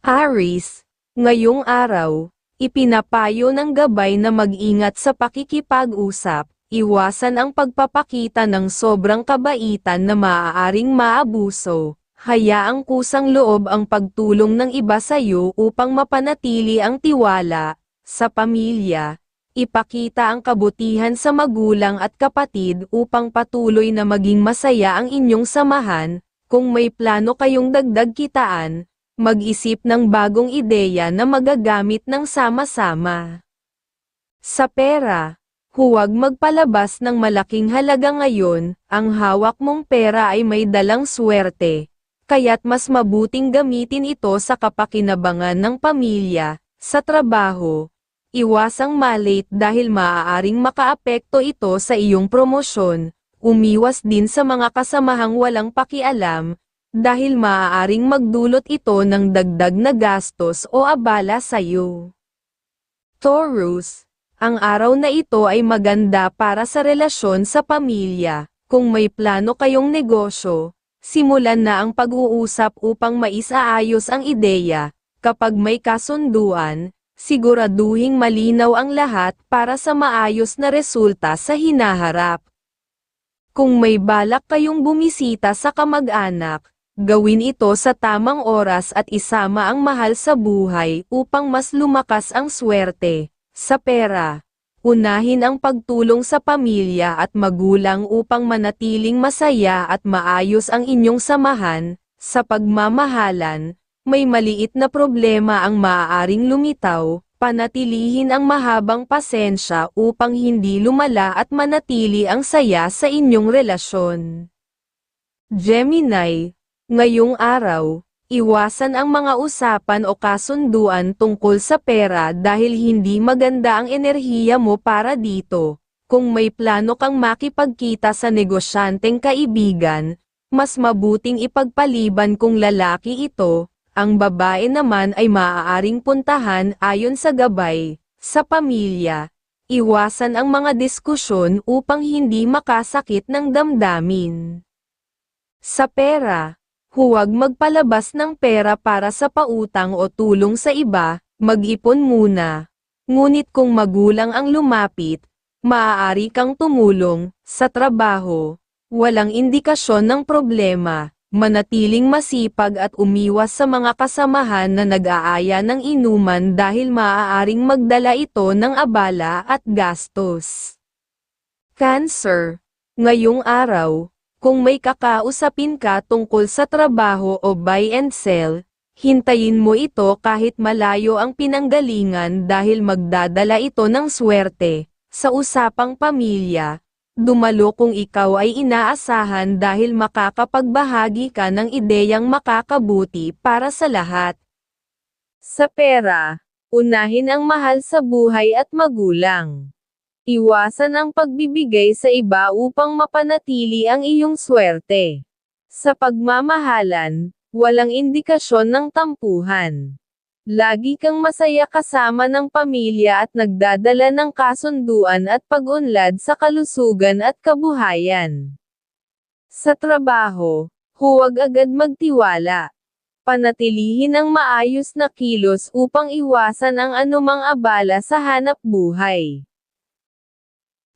Aris, ngayong araw, ipinapayo ng gabay na mag-ingat sa pakikipag-usap, iwasan ang pagpapakita ng sobrang kabaitan na maaaring maabuso, hayaang kusang loob ang pagtulong ng iba sa iyo upang mapanatili ang tiwala, sa pamilya, ipakita ang kabutihan sa magulang at kapatid upang patuloy na maging masaya ang inyong samahan, kung may plano kayong dagdag kitaan, mag-isip ng bagong ideya na magagamit ng sama-sama. Sa pera, huwag magpalabas ng malaking halaga ngayon, ang hawak mong pera ay may dalang swerte, kaya't mas mabuting gamitin ito sa kapakinabangan ng pamilya, sa trabaho, iwasang malate dahil maaaring makaapekto ito sa iyong promosyon, umiwas din sa mga kasamahang walang pakialam, dahil maaaring magdulot ito ng dagdag na gastos o abala sa iyo. Taurus, ang araw na ito ay maganda para sa relasyon sa pamilya. Kung may plano kayong negosyo, simulan na ang pag-uusap upang maisaayos ang ideya. Kapag may kasunduan, siguraduhing malinaw ang lahat para sa maayos na resulta sa hinaharap. Kung may balak kayong bumisita sa kamag-anak, Gawin ito sa tamang oras at isama ang mahal sa buhay upang mas lumakas ang swerte. Sa pera, unahin ang pagtulong sa pamilya at magulang upang manatiling masaya at maayos ang inyong samahan. Sa pagmamahalan, may maliit na problema ang maaaring lumitaw, panatilihin ang mahabang pasensya upang hindi lumala at manatili ang saya sa inyong relasyon. Gemini, Ngayong araw, iwasan ang mga usapan o kasunduan tungkol sa pera dahil hindi maganda ang enerhiya mo para dito. Kung may plano kang makipagkita sa negosyanteng kaibigan, mas mabuting ipagpaliban kung lalaki ito, ang babae naman ay maaaring puntahan ayon sa gabay, sa pamilya. Iwasan ang mga diskusyon upang hindi makasakit ng damdamin. Sa pera, Huwag magpalabas ng pera para sa pautang o tulong sa iba, mag-ipon muna. Ngunit kung magulang ang lumapit, maaari kang tumulong, sa trabaho. Walang indikasyon ng problema, manatiling masipag at umiwas sa mga kasamahan na nag-aaya ng inuman dahil maaaring magdala ito ng abala at gastos. Cancer. Ngayong araw, kung may kakausapin ka tungkol sa trabaho o buy and sell, hintayin mo ito kahit malayo ang pinanggalingan dahil magdadala ito ng swerte. Sa usapang pamilya, dumalo kung ikaw ay inaasahan dahil makakapagbahagi ka ng ideyang makakabuti para sa lahat. Sa pera, unahin ang mahal sa buhay at magulang. Iwasan ang pagbibigay sa iba upang mapanatili ang iyong swerte. Sa pagmamahalan, walang indikasyon ng tampuhan. Lagi kang masaya kasama ng pamilya at nagdadala ng kasunduan at pag-unlad sa kalusugan at kabuhayan. Sa trabaho, huwag agad magtiwala. Panatilihin ang maayos na kilos upang iwasan ang anumang abala sa hanap buhay.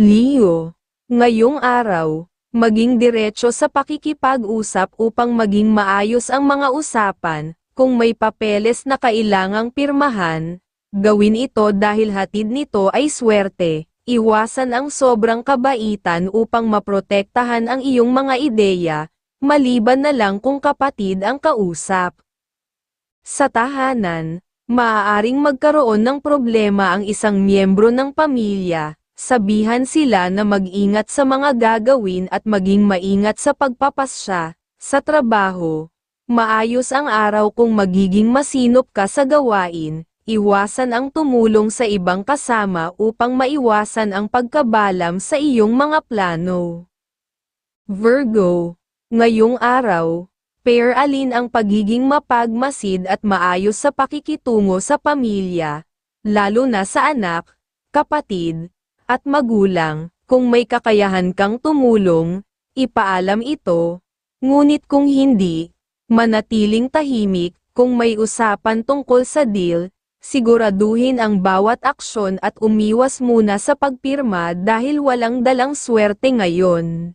Leo, ngayong araw, maging diretso sa pakikipag-usap upang maging maayos ang mga usapan, kung may papeles na kailangang pirmahan, gawin ito dahil hatid nito ay swerte, iwasan ang sobrang kabaitan upang maprotektahan ang iyong mga ideya, maliban na lang kung kapatid ang kausap. Sa tahanan, maaaring magkaroon ng problema ang isang miyembro ng pamilya, sabihan sila na mag-ingat sa mga gagawin at maging maingat sa pagpapasya, sa trabaho. Maayos ang araw kung magiging masinop ka sa gawain, iwasan ang tumulong sa ibang kasama upang maiwasan ang pagkabalam sa iyong mga plano. Virgo, ngayong araw, pair alin ang pagiging mapagmasid at maayos sa pakikitungo sa pamilya, lalo na sa anak, kapatid, at magulang, kung may kakayahan kang tumulong, ipaalam ito, ngunit kung hindi, manatiling tahimik, Kung may usapan tungkol sa deal, siguraduhin ang bawat aksyon at umiwas muna sa pagpirma dahil walang dalang swerte ngayon.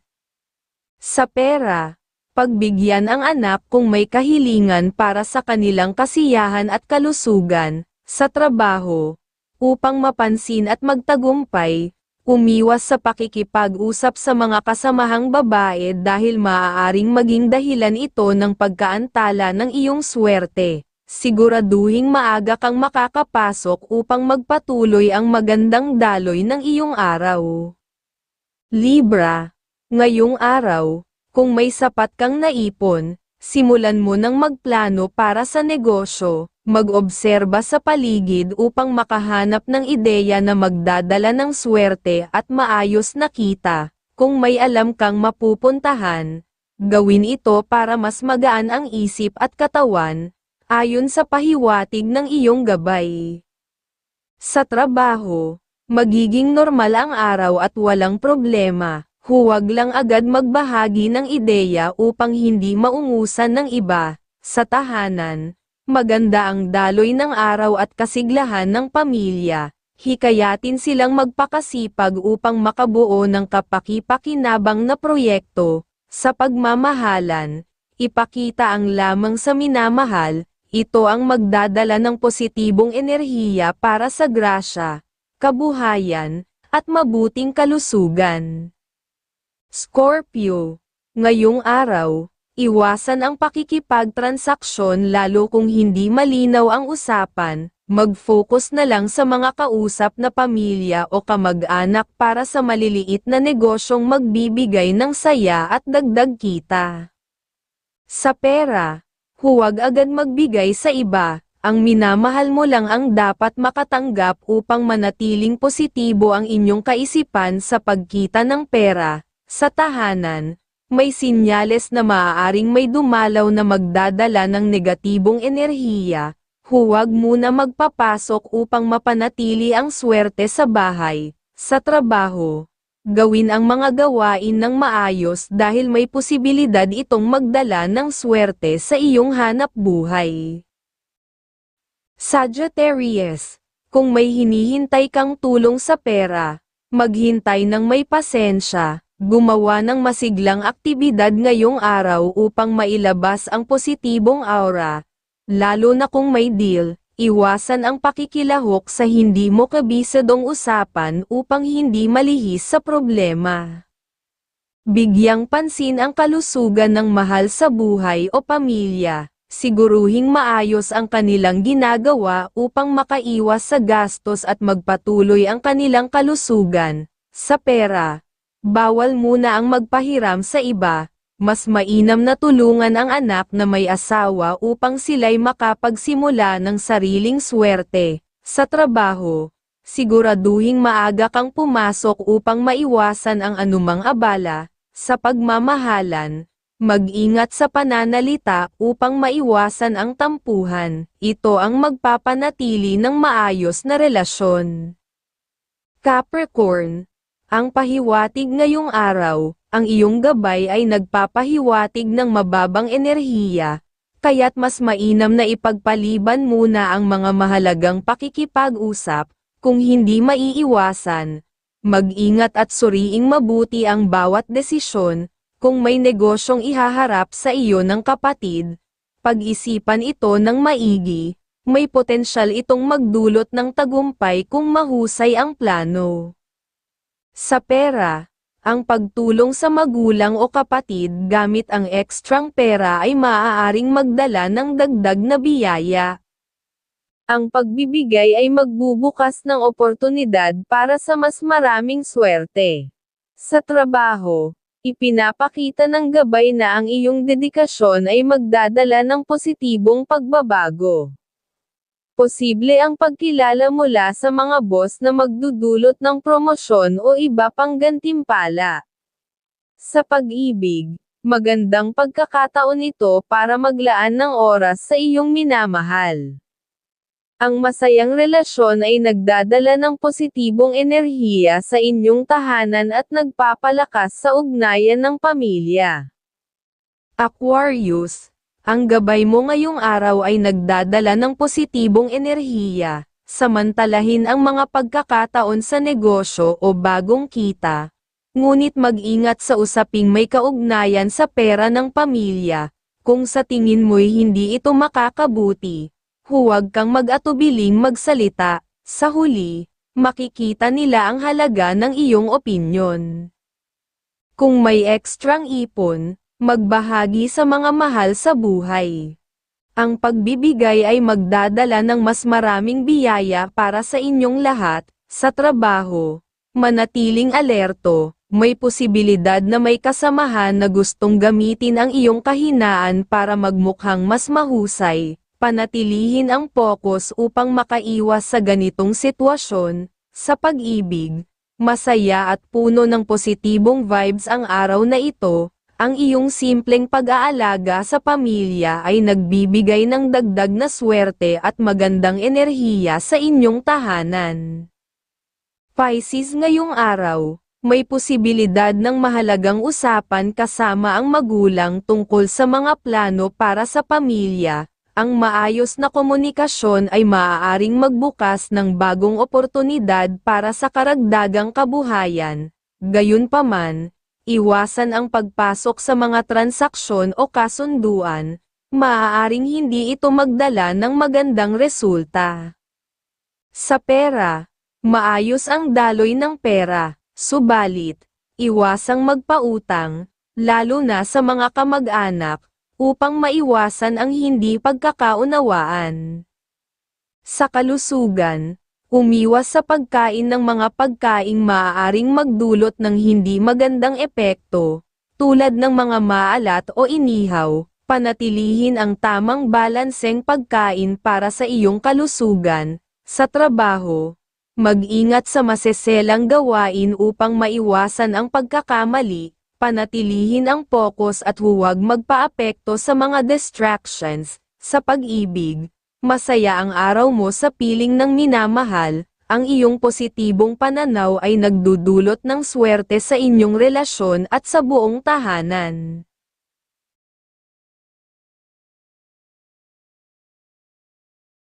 Sa pera, pagbigyan ang anak kung may kahilingan para sa kanilang kasiyahan at kalusugan, sa trabaho, upang mapansin at magtagumpay, umiwas sa pakikipag-usap sa mga kasamahang babae dahil maaaring maging dahilan ito ng pagkaantala ng iyong swerte. Siguraduhing maaga kang makakapasok upang magpatuloy ang magandang daloy ng iyong araw. Libra, ngayong araw, kung may sapat kang naipon, simulan mo ng magplano para sa negosyo, mag-obserba sa paligid upang makahanap ng ideya na magdadala ng swerte at maayos na kita. Kung may alam kang mapupuntahan, gawin ito para mas magaan ang isip at katawan, ayon sa pahiwatig ng iyong gabay. Sa trabaho, magiging normal ang araw at walang problema, huwag lang agad magbahagi ng ideya upang hindi maungusan ng iba, sa tahanan, Maganda ang daloy ng araw at kasiglahan ng pamilya. Hikayatin silang magpakasipag upang makabuo ng kapaki-pakinabang na proyekto. Sa pagmamahalan, ipakita ang lamang sa minamahal, ito ang magdadala ng positibong enerhiya para sa grasya, kabuhayan, at mabuting kalusugan. Scorpio, ngayong araw, Iwasan ang pakikipagtransaksyon lalo kung hindi malinaw ang usapan, mag-focus na lang sa mga kausap na pamilya o kamag-anak para sa maliliit na negosyong magbibigay ng saya at dagdag kita. Sa pera, huwag agad magbigay sa iba, ang minamahal mo lang ang dapat makatanggap upang manatiling positibo ang inyong kaisipan sa pagkita ng pera, sa tahanan, may sinyales na maaaring may dumalaw na magdadala ng negatibong enerhiya, huwag muna magpapasok upang mapanatili ang swerte sa bahay, sa trabaho. Gawin ang mga gawain ng maayos dahil may posibilidad itong magdala ng swerte sa iyong hanap buhay. Sagittarius, kung may hinihintay kang tulong sa pera, maghintay ng may pasensya, gumawa ng masiglang aktibidad ngayong araw upang mailabas ang positibong aura, lalo na kung may deal, iwasan ang pakikilahok sa hindi mo kabisadong usapan upang hindi malihis sa problema. Bigyang pansin ang kalusugan ng mahal sa buhay o pamilya, siguruhing maayos ang kanilang ginagawa upang makaiwas sa gastos at magpatuloy ang kanilang kalusugan, sa pera, Bawal muna ang magpahiram sa iba, mas mainam na tulungan ang anak na may asawa upang sila'y makapagsimula ng sariling swerte. Sa trabaho, siguraduhing maaga kang pumasok upang maiwasan ang anumang abala, sa pagmamahalan, mag-ingat sa pananalita upang maiwasan ang tampuhan, ito ang magpapanatili ng maayos na relasyon. Capricorn, ang pahiwatig ngayong araw, ang iyong gabay ay nagpapahiwatig ng mababang enerhiya, kaya't mas mainam na ipagpaliban muna ang mga mahalagang pakikipag-usap, kung hindi maiiwasan. Mag-ingat at suriing mabuti ang bawat desisyon, kung may negosyong ihaharap sa iyo ng kapatid, pag-isipan ito ng maigi, may potensyal itong magdulot ng tagumpay kung mahusay ang plano. Sa pera, ang pagtulong sa magulang o kapatid gamit ang ekstrang pera ay maaaring magdala ng dagdag na biyaya. Ang pagbibigay ay magbubukas ng oportunidad para sa mas maraming swerte. Sa trabaho, ipinapakita ng gabay na ang iyong dedikasyon ay magdadala ng positibong pagbabago. Posible ang pagkilala mula sa mga boss na magdudulot ng promosyon o iba pang gantimpala. Sa pag-ibig, magandang pagkakataon ito para maglaan ng oras sa iyong minamahal. Ang masayang relasyon ay nagdadala ng positibong enerhiya sa inyong tahanan at nagpapalakas sa ugnayan ng pamilya. Aquarius, Ang gabay mo ngayong araw ay nagdadala ng positibong enerhiya, samantalahin ang mga pagkakataon sa negosyo o bagong kita. Ngunit mag-ingat sa usaping may kaugnayan sa pera ng pamilya, kung sa tingin mo'y hindi ito makakabuti. Huwag kang mag-atubiling magsalita, sa huli, makikita nila ang halaga ng iyong opinyon. Kung may ekstrang ipon, magbahagi sa mga mahal sa buhay. Ang pagbibigay ay magdadala ng mas maraming biyaya para sa inyong lahat, sa trabaho. Manatiling alerto, may posibilidad na may kasamahan na gustong gamitin ang iyong kahinaan para magmukhang mas mahusay. Panatilihin ang focus upang makaiwas sa ganitong sitwasyon, sa pag-ibig, Masaya at puno ng positibong vibes ang araw na ito, ang iyong simpleng pag-aalaga sa pamilya ay nagbibigay ng dagdag na swerte at magandang enerhiya sa inyong tahanan. Pisces ngayong araw, may posibilidad ng mahalagang usapan kasama ang magulang tungkol sa mga plano para sa pamilya, ang maayos na komunikasyon ay maaaring magbukas ng bagong oportunidad para sa karagdagang kabuhayan. Gayunpaman, iwasan ang pagpasok sa mga transaksyon o kasunduan, maaaring hindi ito magdala ng magandang resulta. Sa pera, maayos ang daloy ng pera, subalit, iwasang magpautang, lalo na sa mga kamag-anak, upang maiwasan ang hindi pagkakaunawaan. Sa kalusugan, umiwas sa pagkain ng mga pagkaing maaaring magdulot ng hindi magandang epekto, tulad ng mga maalat o inihaw, panatilihin ang tamang balanseng pagkain para sa iyong kalusugan, sa trabaho, mag-ingat sa maseselang gawain upang maiwasan ang pagkakamali, panatilihin ang focus at huwag magpaapekto sa mga distractions. Sa pag-ibig, masaya ang araw mo sa piling ng minamahal, ang iyong positibong pananaw ay nagdudulot ng swerte sa inyong relasyon at sa buong tahanan.